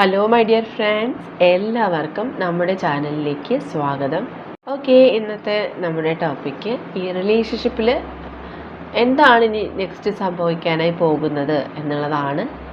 Hello my dear friends എല്ലാവർക്കും നമ്മുടെ ചാനലിലേക്ക് സ്വാഗതം. ഓക്കെ ഇന്നത്തെ നമ്മുടെ ടോപ്പിക്ക് ഈ റിലേഷൻഷിപ്പിൽ എന്താണ് ഇനി നെക്സ്റ്റ് സംഭവിക്കാനായി പോകുന്നത് എന്നുള്ളതാണ്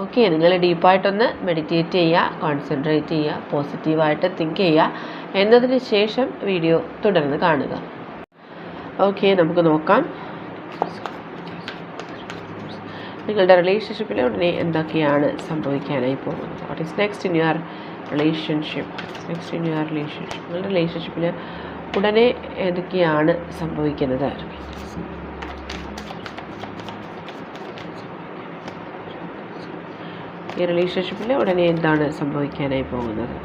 ഓക്കെ നിങ്ങൾ ഡീപ്പായിട്ടൊന്ന് മെഡിറ്റേറ്റ് ചെയ്യുക കോൺസെൻട്രേറ്റ് ചെയ്യുക പോസിറ്റീവായിട്ട് തിങ്ക് ചെയ്യുക. എന്നതിന് ശേഷം വീഡിയോ തുടർന്ന് കാണുക. ഓക്കെ നമുക്ക് നോക്കാം. നിങ്ങളുടെ റിലേഷൻഷിപ്പിൽ ഉടനെ എന്തൊക്കെയാണ് സംഭവിക്കാനായി പോകുന്നത്? What is next in your relationship next in your relationship നിങ്ങളുടെ റിലേഷൻഷിപ്പിൽ ഉടനെ എന്തൊക്കെയാണ് സംഭവിക്കുന്നത്? ഈ റിലേഷൻഷിപ്പിൽ ഉടനെ എന്താണ് സംഭവിക്കാനായി പോകുന്നത്?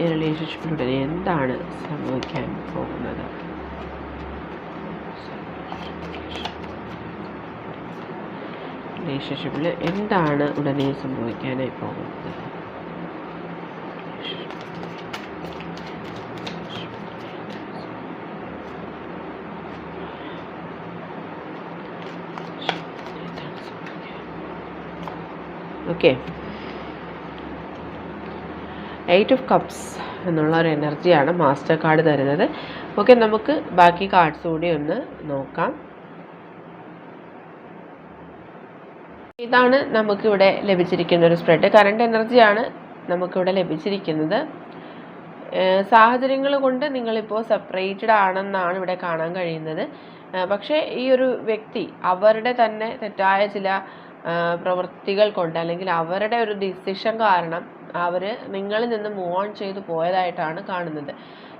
ഈ റിലേഷൻഷിപ്പിൽ ഉടനെ എന്താണ് സംഭവിക്കാൻ പോകുന്നത്? റിലേഷൻഷിപ്പിൽ എന്താണ് ഉടനെ സംഭവിക്കാനായി പോകുന്നത്? ഓക്കെ. എയ്റ്റ് ഓഫ് കപ്സ് എന്നുള്ള ഒരു എനർജിയാണ് മാസ്റ്റർ കാർഡ് തരുന്നത്. ഓക്കെ നമുക്ക് ബാക്കി കാർഡ്സ് കൂടി ഒന്ന് നോക്കാം. ഇതാണ് നമുക്കിവിടെ ലഭിച്ചിരിക്കുന്ന ഒരു സ്പ്രെഡ് കറണ്ട് എനർജിയാണ് നമുക്കിവിടെ ലഭിച്ചിരിക്കുന്നത്. സാഹചര്യങ്ങൾ കൊണ്ട് നിങ്ങളിപ്പോൾ സെപ്പറേറ്റഡ് ആണെന്നാണ് ഇവിടെ കാണാൻ കഴിയുന്നത്. പക്ഷേ ഈ ഒരു വ്യക്തി അവരുടെ തന്നെ തെറ്റായ ചില പ്രവൃത്തികൾ കൊണ്ട് അല്ലെങ്കിൽ അവരുടെ ഒരു ഡിസിഷൻ കാരണം അവർ നിങ്ങളിൽ നിന്ന് മൂവ് ഓൺ ചെയ്തു പോയതായിട്ടാണ് കാണുന്നത്.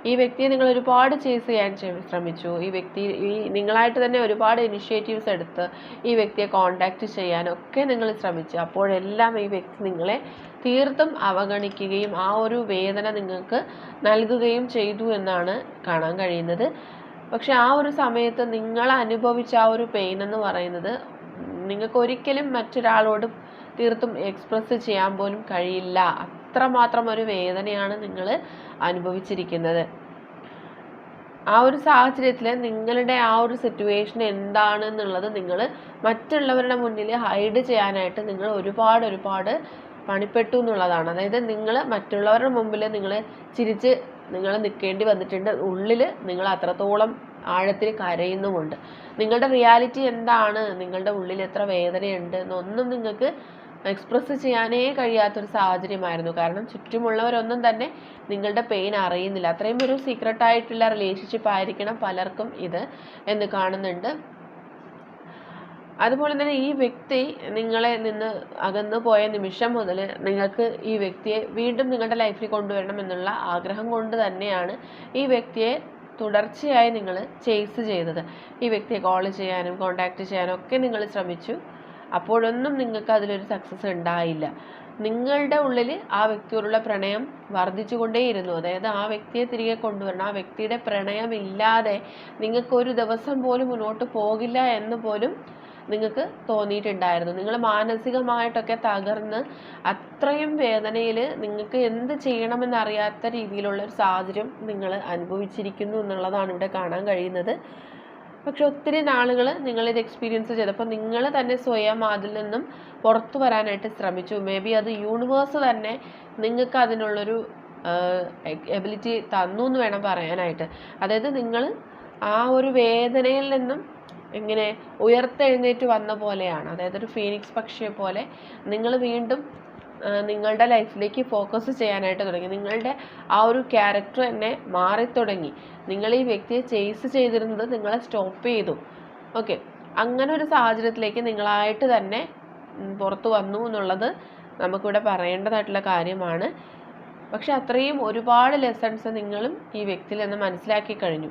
ഈ വ്യക്തിയെ നിങ്ങൾ ഒരുപാട് ചേസ് ചെയ്യാൻ ശ്രമിച്ചു. ഈ വ്യക്തി ഈ നിങ്ങളായിട്ട് തന്നെ ഒരുപാട് ഇനിഷ്യേറ്റീവ്സ് എടുത്ത് ഈ വ്യക്തിയെ കോണ്ടാക്റ്റ് ചെയ്യാനൊക്കെ നിങ്ങൾ ശ്രമിച്ചു. അപ്പോഴെല്ലാം ഈ വ്യക്തി നിങ്ങളെ തീർത്തും അവഗണിക്കുകയും ആ ഒരു വേദന നിങ്ങൾക്ക് നൽകുകയും ചെയ്തു എന്നാണ് കാണാൻ കഴിയുന്നത്. പക്ഷെ ആ ഒരു സമയത്ത് നിങ്ങൾ അനുഭവിച്ച ആ ഒരു പെയിൻ എന്ന് പറയുന്നത് നിങ്ങൾക്ക് ഒരിക്കലും മറ്റൊരാളോട് തീർത്തും എക്സ്പ്രസ് ചെയ്യാൻ പോലും കഴിയില്ല. അത്രമാത്രം ഒരു വേദനയാണ് നിങ്ങൾ അനുഭവിച്ചിരിക്കുന്നത്. ആ ഒരു സാഹചര്യത്തിൽ നിങ്ങളുടെ ആ ഒരു സിറ്റുവേഷൻ എന്താണെന്നുള്ളത് നിങ്ങൾ മറ്റുള്ളവരുടെ മുന്നിൽ ഹൈഡ് ചെയ്യാനായിട്ട് നിങ്ങൾ ഒരുപാട് ഒരുപാട് പണിപ്പെട്ടു എന്നുള്ളതാണ്. അതായത് നിങ്ങൾ മറ്റുള്ളവരുടെ മുമ്പിൽ നിങ്ങൾ ചിരിച്ച് നിങ്ങൾ നിൽക്കേണ്ടി വന്നിട്ടുണ്ട്. ഉള്ളിൽ നിങ്ങൾ അത്രത്തോളം ആഴത്തിൽ കരയുന്നുമുണ്ട്. നിങ്ങളുടെ റിയാലിറ്റി എന്താണ്? നിങ്ങളുടെ ഉള്ളിൽ എത്ര വേദനയുണ്ട്? എന്നൊന്നും നിങ്ങൾക്ക് എക്സ്പ്രസ് ചെയ്യാനേ കഴിയാത്തൊരു സാഹചര്യമായിരുന്നു. കാരണം ചുറ്റുമുള്ളവരൊന്നും തന്നെ നിങ്ങളുടെ പെയിൻ അറിയുന്നില്ല. അത്രയും ഒരു സീക്രട്ടായിട്ടുള്ള റിലേഷൻഷിപ്പ് ആയിരിക്കണം പലർക്കും ഇത് എന്ന് കാണുന്നുണ്ട്. അതുപോലെ തന്നെ ഈ വ്യക്തി നിങ്ങളെ നിന്ന് അകന്നു പോയ നിമിഷം മുതൽ നിങ്ങൾക്ക് ഈ വ്യക്തിയെ വീണ്ടും നിങ്ങളുടെ ലൈഫിൽ കൊണ്ടുവരണം എന്നുള്ള ആഗ്രഹം കൊണ്ട് തന്നെയാണ് ഈ വ്യക്തിയെ തുടർച്ചയായി നിങ്ങൾ ചേസ് ചെയ്തത്. ഈ വ്യക്തിയെ കോൾ ചെയ്യാനും കോണ്ടാക്ട് ചെയ്യാനും ഒക്കെ നിങ്ങൾ ശ്രമിച്ചു. അപ്പോഴൊന്നും നിങ്ങൾക്ക് അതിലൊരു സക്സസ് ഉണ്ടായില്ല. നിങ്ങളുടെ ഉള്ളിൽ ആ വ്യക്തിയോടുള്ള പ്രണയം വർദ്ധിച്ചുകൊണ്ടേയിരുന്നു. അതായത് ആ വ്യക്തിയെ തിരികെ കൊണ്ടുവരണം. ആ വ്യക്തിയുടെ പ്രണയം ഇല്ലാതെ നിങ്ങൾക്ക് ഒരു ദിവസം പോലും മുന്നോട്ട് പോകില്ല എന്ന് പോലും നിങ്ങൾക്ക് തോന്നിയിട്ടുണ്ടായിരുന്നു. നിങ്ങൾ മാനസികമായിട്ടൊക്കെ തകർന്ന് അത്രയും വേദനയിൽ നിങ്ങൾക്ക് എന്ത് ചെയ്യണമെന്നറിയാത്ത രീതിയിലുള്ള ഒരു സാഹചര്യം നിങ്ങൾ അനുഭവിച്ചിരിക്കുന്നു എന്നുള്ളതാണ് ഇവിടെ കാണാൻ കഴിയുന്നത്. പക്ഷെ ഒത്തിരി നാളുകൾ നിങ്ങളിത് എക്സ്പീരിയൻസ് ചെയ്തപ്പോൾ നിങ്ങൾ തന്നെ സ്വയം അതിൽ നിന്നും പുറത്തു വരാനായിട്ട് ശ്രമിച്ചു. മേ ബി അത് യൂണിവേഴ്സ് തന്നെ നിങ്ങൾക്ക് അതിനുള്ളൊരു എബിലിറ്റി തന്നു എന്ന് വേണം പറയാനായിട്ട്. അതായത് നിങ്ങൾ ആ ഒരു വേദനയിൽ നിന്നും ഇങ്ങനെ ഉയർത്തെഴുന്നേറ്റ് വന്ന പോലെയാണ്. അതായത് ഒരു ഫീനിക്സ് പക്ഷിയെ പോലെ നിങ്ങൾ വീണ്ടും നിങ്ങളുടെ ലൈഫിലേക്ക് ഫോക്കസ് ചെയ്യാനായിട്ട് തുടങ്ങി. നിങ്ങളുടെ ആ ഒരു ക്യാരക്ടർ തന്നെ മാറിത്തുടങ്ങി. നിങ്ങൾ ഈ വ്യക്തിയെ ചേസ് ചെയ്തിരുന്നത് നിങ്ങളെ സ്റ്റോപ്പ് ചെയ്തു. ഓക്കെ. അങ്ങനെ ഒരു സാഹചര്യത്തിലേക്ക് നിങ്ങളായിട്ട് തന്നെ പുറത്തു വന്നു എന്നുള്ളത് നമുക്കിവിടെ പറയേണ്ടതായിട്ടുള്ള കാര്യമാണ്. പക്ഷെ അത്രയും ഒരുപാട് ലെസൺസ് നിങ്ങളും ഈ വ്യക്തിയിൽ നിന്ന് മനസ്സിലാക്കി കഴിഞ്ഞു.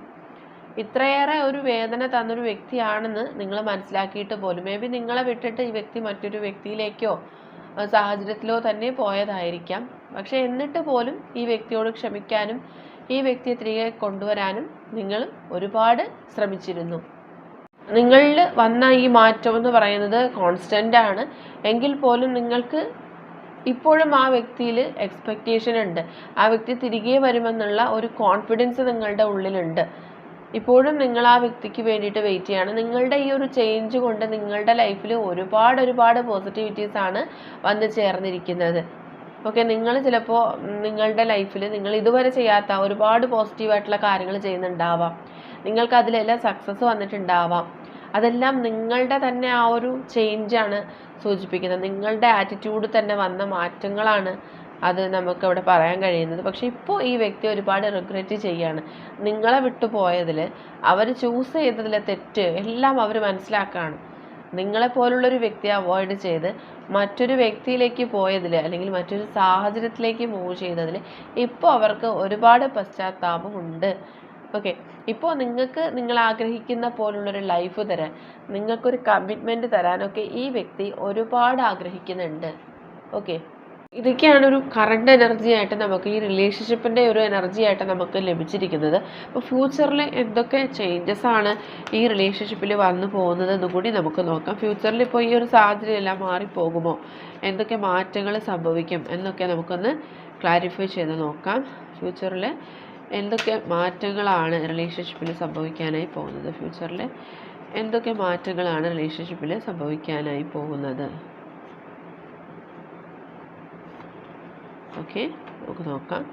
ഇത്രയേറെ ഒരു വേദന തന്നൊരു വ്യക്തിയാണെന്ന് നിങ്ങൾ മനസ്സിലാക്കിയിട്ട് പോലും മേ ബി നിങ്ങളെ വിട്ടിട്ട് ഈ വ്യക്തി മറ്റൊരു വ്യക്തിയിലേക്കോ സാഹചര്യത്തിലോ തന്നെ പോയതായിരിക്കാം. പക്ഷേ എന്നിട്ട് പോലും ഈ വ്യക്തിയോട് ക്ഷമിക്കാനും ഈ വ്യക്തിയെ തിരികെ കൊണ്ടുവരാനും നിങ്ങൾ ഒരുപാട് ശ്രമിച്ചിരുന്നു. നിങ്ങളിൽ വന്ന ഈ മാറ്റം എന്ന് പറയുന്നത് കോൺസ്റ്റന്റ് ആണ്. എങ്കിൽ പോലും നിങ്ങൾക്ക് ഇപ്പോഴും ആ വ്യക്തിയിൽ എക്സ്പെക്റ്റേഷൻ ഉണ്ട്. ആ വ്യക്തി തിരികെ വരുമെന്നുള്ള ഒരു കോൺഫിഡൻസ് നിങ്ങളുടെ ഉള്ളിലുണ്ട്. ഇപ്പോഴും നിങ്ങൾ ആ വ്യക്തിക്ക് വേണ്ടിയിട്ട് വെയിറ്റ് ചെയ്യാണ്. നിങ്ങളുടെ ഈ ഒരു ചേഞ്ച് കൊണ്ട് നിങ്ങളുടെ ലൈഫിൽ ഒരുപാട് ഒരുപാട് പോസിറ്റിവിറ്റീസ് ആണ് വന്നു ചേർന്നിരിക്കുന്നത്. ഓക്കെ നിങ്ങൾ ചിലപ്പോൾ നിങ്ങളുടെ ലൈഫിൽ നിങ്ങൾ ഇതുവരെ ചെയ്യാത്ത ഒരുപാട് പോസിറ്റീവായിട്ടുള്ള കാര്യങ്ങൾ ചെയ്യുന്നുണ്ടാവാം. നിങ്ങൾക്ക് അതിലെല്ലാം സക്സസ് വന്നിട്ടുണ്ടാവാം. അതെല്ലാം നിങ്ങളുടെ തന്നെ ആ ഒരു ചേഞ്ചാണ് സൂചിപ്പിക്കുന്നത്. നിങ്ങളുടെ ആറ്റിറ്റ്യൂഡ് തന്നെ വന്ന മാറ്റങ്ങളാണ് അത് നമുക്ക് അവിടെ പറയാൻ കഴിയുന്നത്. പക്ഷെ ഇപ്പോൾ ഈ വ്യക്തി ഒരുപാട് റിഗ്രറ്റ് ചെയ്യാണ്. നിങ്ങളെ വിട്ടു പോയതിൽ അവർ ചൂസ് ചെയ്തതിലെ തെറ്റ് എല്ലാം അവർ മനസ്സിലാക്കുകയാണ് നിങ്ങളെപ്പോലുള്ളൊരു വ്യക്തി അവോയ്ഡ് ചെയ്ത് മറ്റൊരു വ്യക്തിയിലേക്ക് പോയതിൽ അല്ലെങ്കിൽ മറ്റൊരു സാഹചര്യത്തിലേക്ക് മൂവ് ചെയ്തതിൽ ഇപ്പോൾ അവർക്ക് ഒരുപാട് പശ്ചാത്താപമുണ്ട് ഓക്കെ ഇപ്പോൾ നിങ്ങൾക്ക് നിങ്ങൾ ആഗ്രഹിക്കുന്ന പോലുള്ളൊരു ലൈഫ് തരാൻ നിങ്ങൾക്കൊരു കമ്മിറ്റ്മെന്റ് തരാനൊക്കെ ഈ വ്യക്തി ഒരുപാട് ആഗ്രഹിക്കുന്നുണ്ട്. ഓക്കെ ഇതൊക്കെയാണ് ഒരു കറണ്ട് എനർജി ആയിട്ട് നമുക്ക് ഈ റിലേഷൻഷിപ്പിന്റെ ഒരു എനർജി ആയിട്ട് നമുക്ക് ലഭിച്ചിരിക്കുന്നത്. അപ്പോൾ ഫ്യൂച്ചറിൽ എന്തൊക്കെ ചേഞ്ചസ് ആണ് ഈ റിലേഷൻഷിപ്പിൽ വന്നു പോകുന്നത് എന്ന് കൂടി നമുക്ക് നോക്കാം. ഫ്യൂച്ചറിൽ ഇപ്പോൾ ഈ ഒരു സാഹചര്യം എല്ലാം മാറിപ്പോകുമോ? എന്തൊക്കെ മാറ്റങ്ങൾ സംഭവിക്കും? എന്നൊക്കെ നമുക്കൊന്ന് ക്ലാരിഫൈ ചെയ്ത് നോക്കാം. ഫ്യൂച്ചറിൽ എന്തൊക്കെ മാറ്റങ്ങളാണ് റിലേഷൻഷിപ്പിൽ സംഭവിക്കാനായി പോകുന്നത്? ഫ്യൂച്ചറിൽ എന്തൊക്കെ മാറ്റങ്ങളാണ് റിലേഷൻഷിപ്പിൽ സംഭവിക്കാനായി പോകുന്നത്? ഓക്കെ നമുക്ക് നോക്കാം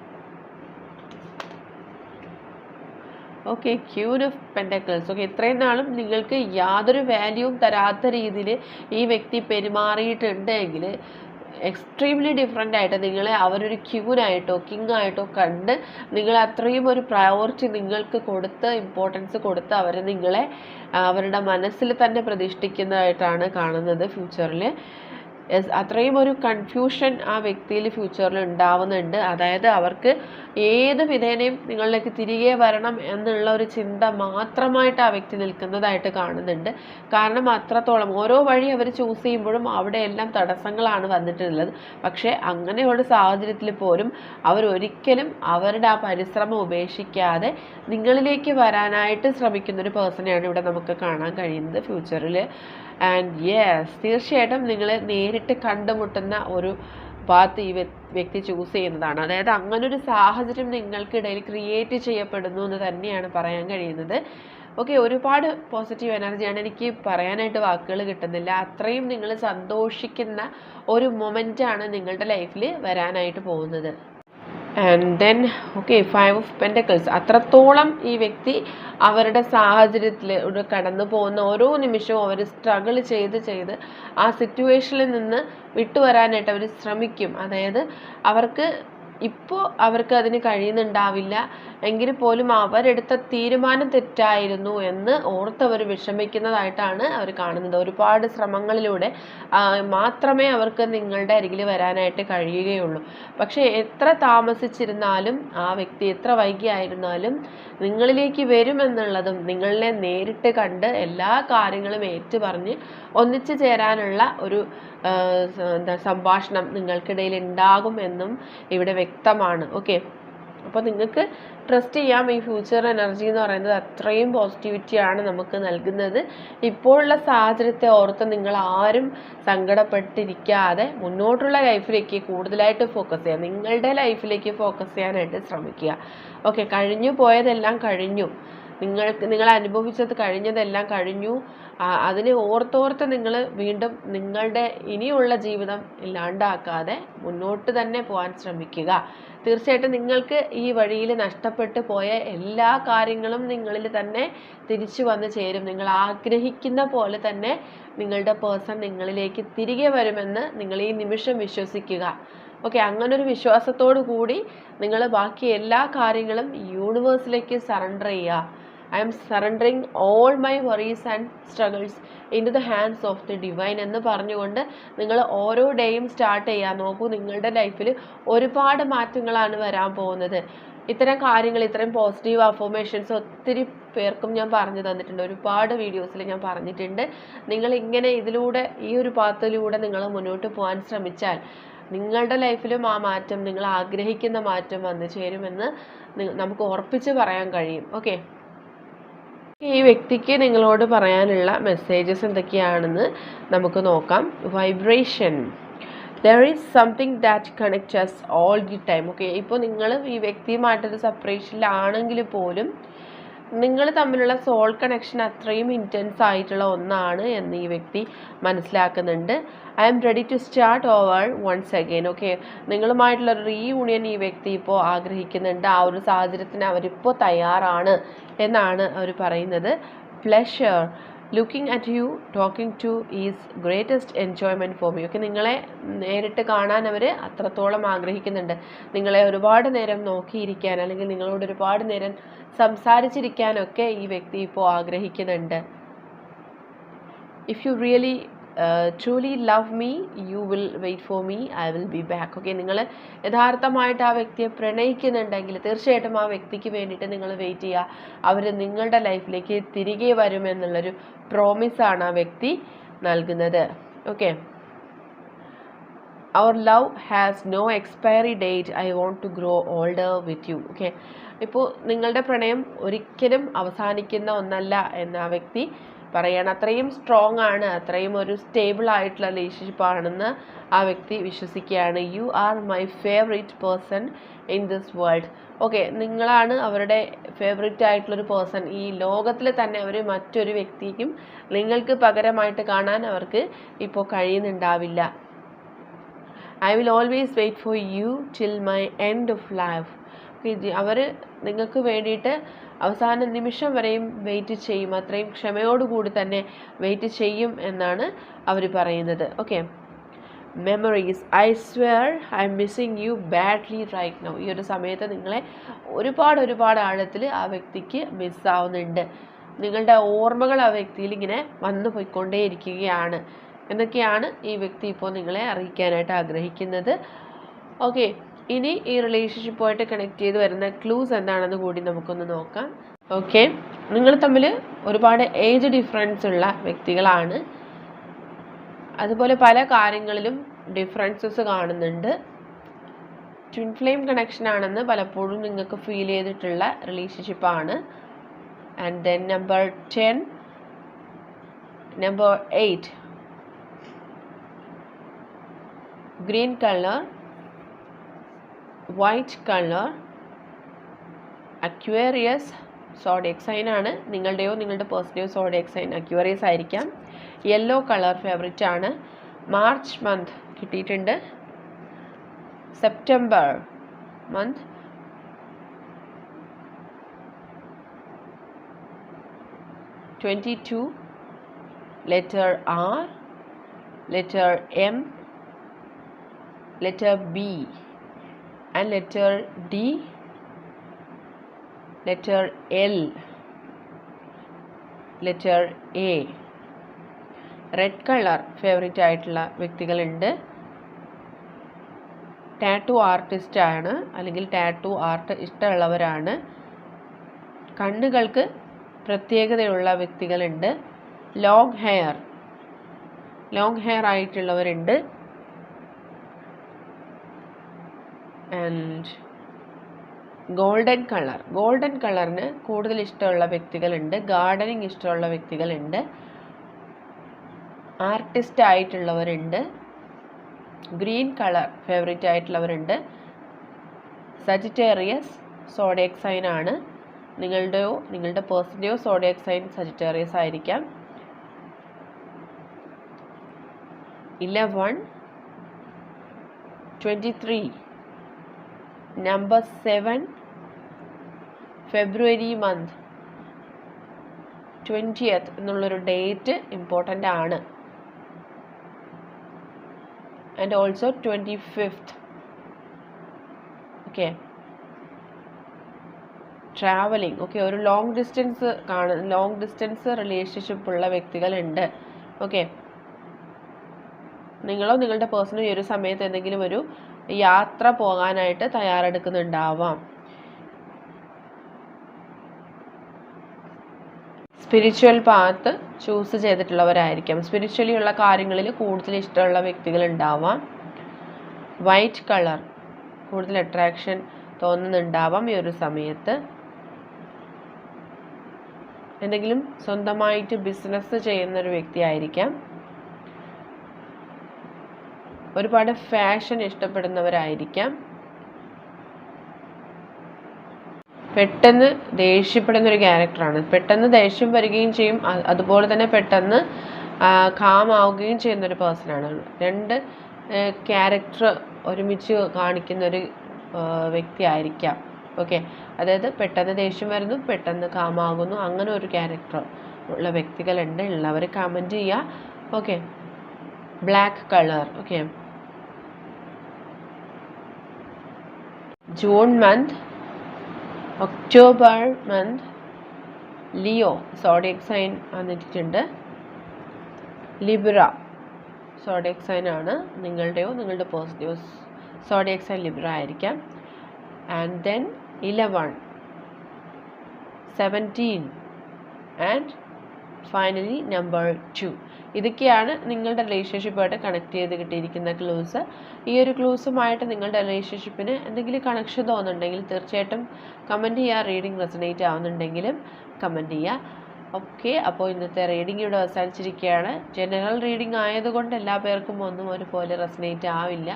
okay queen of pentacles okay ഇത്രയും നാളും നിങ്ങൾക്ക് യാതൊരു വാല്യൂവും തരാത്ത രീതിയിൽ ഈ വ്യക്തി പെരുമാറിയിട്ടുണ്ടെങ്കിൽ എക്സ്ട്രീംലി ഡിഫറെന്റ് ആയിട്ട് നിങ്ങളെ അവരൊരു ക്യൂനായിട്ടോ കിങ് ആയിട്ടോ കണ്ട് നിങ്ങൾ അത്രയും ഒരു പ്രയോറിറ്റി നിങ്ങൾക്ക് കൊടുത്ത് ഇമ്പോർട്ടൻസ് കൊടുത്ത് അവർ നിങ്ങളെ അവരുടെ മനസ്സിൽ തന്നെ പ്രതിഷ്ഠിക്കുന്നതായിട്ടാണ് കാണുന്നത് ഫ്യൂച്ചറിൽ യെസ് അത്രയും ഒരു കൺഫ്യൂഷൻ ആ വ്യക്തിയിൽ ഫ്യൂച്ചറിൽ ഉണ്ടാവുന്നുണ്ട്. അതായത് അവർക്ക് ഏത് വിധേനയും നിങ്ങളിലേക്ക് തിരികെ വരണം എന്നുള്ള ഒരു ചിന്ത മാത്രമായിട്ട് ആ വ്യക്തി നിൽക്കുന്നതായിട്ട് കാണുന്നുണ്ട്. കാരണം അത്രത്തോളം ഓരോ വഴി അവർ ചൂസ് ചെയ്യുമ്പോഴും അവിടെയെല്ലാം തടസ്സങ്ങളാണ് വന്നിട്ടുള്ളത്. പക്ഷേ അങ്ങനെയുള്ള സാഹചര്യത്തിൽ പോലും അവരൊരിക്കലും അവരുടെ ആ പരിശ്രമം ഉപേക്ഷിക്കാതെ നിങ്ങളിലേക്ക് വരാനായിട്ട് ശ്രമിക്കുന്ന ഒരു പേഴ്സണെയാണ് ഇവിടെ നമുക്ക് കാണാൻ കഴിയുന്നത് ഫ്യൂച്ചറിൽ ആൻഡ് യെസ് തീർച്ചയായിട്ടും നിങ്ങൾ നേരിട്ട് കണ്ടുമുട്ടുന്ന ഒരു പാത്ത് ഈ വ്യക്തി ചൂസ് ചെയ്യുന്നതാണ്. അതായത് അങ്ങനൊരു സാഹചര്യം നിങ്ങൾക്കിടയിൽ ക്രിയേറ്റ് ചെയ്യപ്പെടുന്നു എന്ന് തന്നെയാണ് പറയാൻ കഴിയുന്നത്. ഓക്കെ ഒരുപാട് പോസിറ്റീവ് എനർജിയാണ് എനിക്ക് പറയാനായിട്ട് വാക്കുകൾ കിട്ടുന്നില്ല. അത്രയും നിങ്ങൾ സന്തോഷിക്കുന്ന ഒരു മൊമെന്റാണ് നിങ്ങളുടെ ലൈഫിൽ വരാനായിട്ട് പോകുന്നത്. And then okay five of pentacles അത്രത്തോളം ഈ വ്യക്തി അവരുടെ സാഹചര്യത്തിൽ ഒരു കടന്നു പോകുന്ന ഓരോ നിമിഷവും അവർ സ്ട്രഗിൾ ചെയ്ത് ചെയ്ത് ആ സിറ്റുവേഷനിൽ നിന്ന് വിട്ടുവരാനായിട്ട് അവർ ശ്രമിക്കും. അതായത് അവർക്ക് ഇപ്പോൾ അവർക്ക് അതിന് കഴിയുന്നുണ്ടാവില്ല. എങ്കിൽ പോലും അവരെടുത്ത തീരുമാനം തെറ്റായിരുന്നു എന്ന് ഓർത്തവർ വിഷമിക്കുന്നതായിട്ടാണ് അവർ കാണുന്നത്. ഒരുപാട് ശ്രമങ്ങളിലൂടെ മാത്രമേ അവർക്ക് നിങ്ങളുടെ അരികിൽ വരാനായിട്ട് കഴിയുകയുള്ളൂ. പക്ഷേ എത്ര താമസിച്ചിരുന്നാലും ആ വ്യക്തി എത്ര വൈകിയായിരുന്നാലും നിങ്ങളിലേക്ക് വരുമെന്നുള്ളതും നിങ്ങളെ നേരിട്ട് കണ്ട് എല്ലാ കാര്യങ്ങളും ഏറ്റുപറഞ്ഞ് ഒന്നിച്ചു ചേരാനുള്ള ഒരു എന്താ സംഭാഷണം നിങ്ങൾക്കിടയിൽ ഉണ്ടാകുമെന്നും ഇവിടെ വ്യക്തമാണ്. ഓക്കെ അപ്പോൾ നിങ്ങൾക്ക് ട്രസ്റ്റ് ചെയ്യാം. ഈ ഫ്യൂച്ചർ എനർജി എന്ന് പറയുന്നത് അത്രയും പോസിറ്റിവിറ്റിയാണ് നമുക്ക് നൽകുന്നത്. ഇപ്പോഴുള്ള സാഹചര്യത്തെ ഓർത്ത് നിങ്ങൾ ആരും സങ്കടപ്പെട്ടിരിക്കാതെ മുന്നോട്ടുള്ള ലൈഫിലേക്ക് കൂടുതലായിട്ട് ഫോക്കസ് ചെയ്യുക. നിങ്ങളുടെ ലൈഫിലേക്ക് ഫോക്കസ് ചെയ്യാനായിട്ട് ശ്രമിക്കുക. ഓക്കെ കഴിഞ്ഞു പോയതെല്ലാം കഴിഞ്ഞു. നിങ്ങൾക്ക് നിങ്ങൾ അനുഭവിച്ചത് കഴിഞ്ഞതെല്ലാം കഴിഞ്ഞു. അതിനെ ഓർത്തോർത്ത് നിങ്ങൾ വീണ്ടും നിങ്ങളുടെ ഇനിയുള്ള ജീവിതം ഇല്ലാണ്ടാക്കാതെ മുന്നോട്ട് തന്നെ പോകാൻ ശ്രമിക്കുക. തീർച്ചയായിട്ടും നിങ്ങൾക്ക് ഈ വഴിയിൽ നഷ്ടപ്പെട്ടു പോയ എല്ലാ കാര്യങ്ങളും നിങ്ങളിൽ തന്നെ തിരിച്ചു വന്ന് ചേരും. നിങ്ങൾ ആഗ്രഹിക്കുന്ന പോലെ തന്നെ നിങ്ങളുടെ പേഴ്സൺ നിങ്ങളിലേക്ക് തിരികെ വരുമെന്ന് നിങ്ങൾ ഈ നിമിഷം വിശ്വസിക്കുക. ഓക്കെ അങ്ങനൊരു വിശ്വാസത്തോടു കൂടി നിങ്ങൾ ബാക്കി എല്ലാ കാര്യങ്ങളും യൂണിവേഴ്സിലേക്ക് സറണ്ടർ ചെയ്യുക. I'm surrendering all my worries and struggles into the hands of the divine എന്ന് പറഞ്ഞുകൊണ്ട് നിങ്ങൾ ഓരോ ഡേയും സ്റ്റാർട്ട് ചെയ്യാൻ നോക്കൂ. നിങ്ങളുടെ ലൈഫിൽ ഒരുപാട് മാറ്റങ്ങളാണ് വരാൻ പോകുന്നത്. ഇത്തരം കാര്യങ്ങൾ ഇത്തരം പോസിറ്റീവ് അഫോമേഷൻസ് ഒത്തിരി പേർക്കും ഞാൻ പറഞ്ഞു തന്നിട്ടുണ്ട്. ഒരുപാട് വീഡിയോസിൽ ഞാൻ പറഞ്ഞിട്ടുണ്ട്. നിങ്ങൾ ഇങ്ങനെ ഇതിലൂടെ ഈ ഒരു പാത്തിലൂടെ നിങ്ങൾ മുന്നോട്ട് പോകാൻ ശ്രമിച്ചാൽ നിങ്ങളുടെ ലൈഫിലും ആ മാറ്റം നിങ്ങൾ ആഗ്രഹിക്കുന്ന മാറ്റം വന്നു ചേരുമെന്ന് നമുക്ക് ഉറപ്പിച്ച് പറയാൻ കഴിയും. ഓക്കെ ഈ വ്യക്തിക്ക് നിങ്ങളോട് പറയാനുള്ള മെസ്സേജസ് എന്തൊക്കെയാണെന്ന് നമുക്ക് നോക്കാം. Vibration there is something that connect us all the time okay ഇപ്പോൾ നിങ്ങൾ ഈ വ്യക്തിയുമായിട്ടൊരു സെപ്പറേഷനിലാണെങ്കിൽ പോലും നിങ്ങൾ തമ്മിലുള്ള സോൾ കണക്ഷൻ അത്രയും ഇന്റൻസ് ആയിട്ടുള്ള ഒന്നാണ് എന്ന് ഈ വ്യക്തി മനസ്സിലാക്കുന്നുണ്ട്. I'm ready to start over once again okay നിങ്ങളുമായിട്ടുള്ള reunion ഈ വ്യക്തി ഇപ്പോൾ ആഗ്രഹിക്കുന്നുണ്ട്. ആ ഒരു സാഹചര്യത്തിന് അവരിപ്പോൾ തയ്യാറാണ് എന്നാണ് അവർ പറയുന്നത്. Pleasure looking at you talking to is greatest enjoyment for me okay നിങ്ങളെ നേരിട്ട് കാണാൻ അവർ അത്രത്തോളം ആഗ്രഹിക്കുന്നുണ്ട്. നിങ്ങളെ ഒരുപാട് നേരം നോക്കിയിരിക്കാൻ അല്ലെങ്കിൽ നിങ്ങളോട് ഒരുപാട് നേരം സംസാരിച്ചിരിക്കാനൊക്കെ ഈ വ്യക്തി ഇപ്പോൾ ആഗ്രഹിക്കുന്നുണ്ട്. If you really truly love me you will wait for me I will be back okay നിങ്ങൾ യഥാർത്ഥമായിട്ട് ആ വ്യക്തിയെ പ്രണയിക്കുന്നുണ്ടെങ്കിൽ തീർച്ചയായിട്ടും ആ വ്യക്തിക്ക് വേണ്ടിയിട്ട് നിങ്ങൾ വെയിറ്റ് ചെയ്യുക. അവർ നിങ്ങളുടെ ലൈഫിലേക്ക് തിരികെ വരുമെന്നുള്ളൊരു പ്രോമിസാണ് ആ വ്യക്തി നൽകുന്നത്. Okay our love has no expiry date I won't to grow older with you okay ഇപ്പോൾ നിങ്ങളുടെ പ്രണയം ഒരിക്കലും അവസാനിക്കുന്ന ഒന്നല്ല എന്ന ആ വ്യക്തി പറയണം. അത്രയും സ്ട്രോങ് ആണ് അത്രയും ഒരു സ്റ്റേബിൾ ആയിട്ടുള്ള റിലേഷൻഷിപ്പ് ആണെന്ന് ആ വ്യക്തി വിശ്വസിക്കുകയാണ്. You are my favourite person in this world okay നിങ്ങളാണ് അവരുടെ ഫേവറേറ്റ് ആയിട്ടുള്ളൊരു പേഴ്സൺ ഈ ലോകത്തിൽ തന്നെ അവർ മറ്റൊരു വ്യക്തിക്കും നിങ്ങൾക്ക് പകരമായിട്ട് കാണാൻ അവർക്ക് ഇപ്പോൾ കഴിയുന്നുണ്ടാവില്ല. I will always wait for you till my end of life അവർ നിങ്ങൾക്ക് വേണ്ടിയിട്ട് അവസാന നിമിഷം വരെയും വെയിറ്റ് ചെയ്യും. അത്രയും ക്ഷമയോടുകൂടി തന്നെ വെയിറ്റ് ചെയ്യും എന്നാണ് അവർ പറയുന്നത്. Okay memories I swear I'm missing you badly right now ഈ ഒരു സമയത്ത് നിങ്ങളെ ഒരുപാട് ഒരുപാട് ആഴത്തിൽ ആ വ്യക്തിക്ക് മിസ്സാവുന്നുണ്ട് നിങ്ങളുടെ ഓർമ്മകൾ ആ വ്യക്തിയിൽ ഇങ്ങനെ വന്നു പോയിക്കൊണ്ടേയിരിക്കുകയാണ്. എന്നൊക്കെയാണ് ഈ വ്യക്തി ഇപ്പോൾ നിങ്ങളെ അറിയിക്കാനായിട്ട് ആഗ്രഹിക്കുന്നത്. ഓക്കെ ഇനി ഈ റിലേഷൻഷിപ്പുമായിട്ട് കണക്ട് ചെയ്ത് വരുന്ന ക്ലൂസ് എന്താണെന്ന് കൂടി നമുക്കൊന്ന് നോക്കാം. ഓക്കെ നിങ്ങൾ തമ്മിൽ ഒരുപാട് ഏജ് ഡിഫറൻസ് ഉള്ള വ്യക്തികളാണ്. അതുപോലെ പല കാര്യങ്ങളിലും ഡിഫറൻസസ് കാണുന്നുണ്ട്. ട്വിൻ ഫ്ലെയിം കണക്ഷൻ ആണെന്ന് പലപ്പോഴും നിങ്ങൾക്ക് ഫീൽ ചെയ്തിട്ടുള്ള റിലേഷൻഷിപ്പാണ് and then number ten number eight green colour white colour Aquarius zodiac ആണ്. നിങ്ങളുടെയോ നിങ്ങളുടെ പേഴ്സണെയോ സോഡിയക് സൈൻ അക്വേറിയസ് ആയിരിക്കാം. യെല്ലോ കളർ ഫേവറേറ്റ് ആണ്. മാർച്ച് മന്ത് കിട്ടിയിട്ടുണ്ട്. September month twenty two letter R letter M letter B. and letter D, letter L, letter A. Red colour favourite ആയിട്ടുള്ള വ്യക്തികളുണ്ട്. Tattoo artist ആണ്. അല്ലെങ്കിൽ ടാറ്റു ആർട്ട് ഇഷ്ടമുള്ളവരാണ്. കണ്ണുകൾക്ക് പ്രത്യേകതയുള്ള വ്യക്തികളുണ്ട്. ലോങ് ഹെയർ ലോങ് ഹെയർ ആയിട്ടുള്ളവരുണ്ട്. ആൻഡ് ഗോൾഡൻ കളർ ഗോൾഡൻ കളറിന് കൂടുതൽ ഇഷ്ടമുള്ള വ്യക്തികളുണ്ട്. ഗാർഡനിങ് ഇഷ്ടമുള്ള വ്യക്തികളുണ്ട്. ആർട്ടിസ്റ്റ് ആയിട്ടുള്ളവരുണ്ട്. ഗ്രീൻ കളർ ഫേവറേറ്റ് ആയിട്ടുള്ളവരുണ്ട്. സജിറ്റേറിയസ് സോഡിയക് സൈൻ ആണ്. നിങ്ങളുടെയോ നിങ്ങളുടെ പേഴ്സന്റെയോ സോഡിയക് സൈൻ സജിറ്റേറിയസ് ആയിരിക്കാം. Eleven twenty three number 7 February month twentieth എന്നുള്ളൊരു ഡേറ്റ് ഇമ്പോർട്ടന്റ് ആണ്. And also twenty fifth okay travelling okay ഒരു ലോങ് ഡിസ്റ്റൻസ് കാണ ലോങ് ഡിസ്റ്റൻസ് റിലേഷൻഷിപ്പ് ഉള്ള വ്യക്തികളുണ്ട്. ഓക്കെ നിങ്ങളോ നിങ്ങളുടെ പേഴ്സണോ ഈ ഒരു സമയത്ത് എന്തെങ്കിലും ഒരു യാത്ര പോകാനായിട്ട് തയ്യാറെടുക്കുന്നുണ്ടാവാം. സ്പിരിച്വൽ പാത്ത് ചൂസ് ചെയ്തിട്ടുള്ളവരായിരിക്കാം. സ്പിരിച്വലി ഉള്ള കാര്യങ്ങളിൽ കൂടുതൽ ഇഷ്ടമുള്ള വ്യക്തികൾ ഉണ്ടാവാം. വൈറ്റ് കളർ കൂടുതൽ അട്രാക്ഷൻ തോന്നുന്നുണ്ടാവാം ഈ ഒരു സമയത്ത്. എന്തെങ്കിലും സ്വന്തമായിട്ട് ബിസിനസ് ചെയ്യുന്ന ഒരു വ്യക്തിയായിരിക്കാം. ഒരുപാട് ഫാഷൻ ഇഷ്ടപ്പെടുന്നവരായിരിക്കാം. പെട്ടെന്ന് ദേഷ്യപ്പെടുന്ന ഒരു ക്യാരക്ടറാണ് പെട്ടെന്ന് ദേഷ്യം വരികയും ചെയ്യും. അതുപോലെ തന്നെ പെട്ടെന്ന് കാം ആവുകയും ചെയ്യുന്ന ഒരു പേഴ്സണാണ് രണ്ട് ക്യാരക്ടർ ഒരുമിച്ച് കാണിക്കുന്ന ഒരു വ്യക്തി ആയിരിക്കാം ഓക്കെ അതായത് പെട്ടെന്ന് ദേഷ്യം വരുന്നു പെട്ടെന്ന് കാമാകുന്നു അങ്ങനെ ഒരു ക്യാരക്ടർ ഉള്ള വ്യക്തികളുണ്ട്. ഉള്ളവർ കമന്റ് ചെയ്യുക. Okay black colour okay June month October month Leo zodiac sign വന്നിട്ടുണ്ട് ലിബ്ര സോഡിയക് സൈൻ ആണ്. നിങ്ങളുടെയോ നിങ്ങളുടെ പോസിറ്റീവ് സോഡിയക് സൈൻ ലിബ്ര ആയിരിക്കാം. And then eleven seventeen and finally number two ഇതൊക്കെയാണ് നിങ്ങളുടെ റിലേഷൻഷിപ്പായിട്ട് കണക്ട് ചെയ്ത് കിട്ടിയിരിക്കുന്ന ക്ലൂസ് ഈ ഒരു ക്ലൂസുമായിട്ട് നിങ്ങളുടെ റിലേഷൻഷിപ്പിന് എന്തെങ്കിലും കണക്ഷൻ തോന്നുന്നുണ്ടെങ്കിൽ തീർച്ചയായിട്ടും കമന്റ് ചെയ്യുക റീഡിങ് റെസനേറ്റ് ആവുന്നുണ്ടെങ്കിലും കമന്റ് ചെയ്യുക. ഓക്കെ അപ്പോൾ ഇന്നത്തെ റീഡിംഗ് ഇവിടെ അവസാനിച്ചിരിക്കുകയാണ്. ജനറൽ റീഡിംഗ് ആയതുകൊണ്ട് എല്ലാ പേർക്കും ഒന്നും ഒരുപോലെ റെസനേറ്റ് ആവില്ല.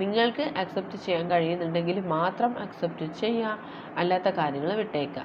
നിങ്ങൾക്ക് അക്സെപ്റ്റ് ചെയ്യാൻ കഴിയുന്നുണ്ടെങ്കിൽ മാത്രം അക്സെപ്റ്റ് ചെയ്യുക. അല്ലാത്ത കാര്യങ്ങൾ വിട്ടേക്കുക.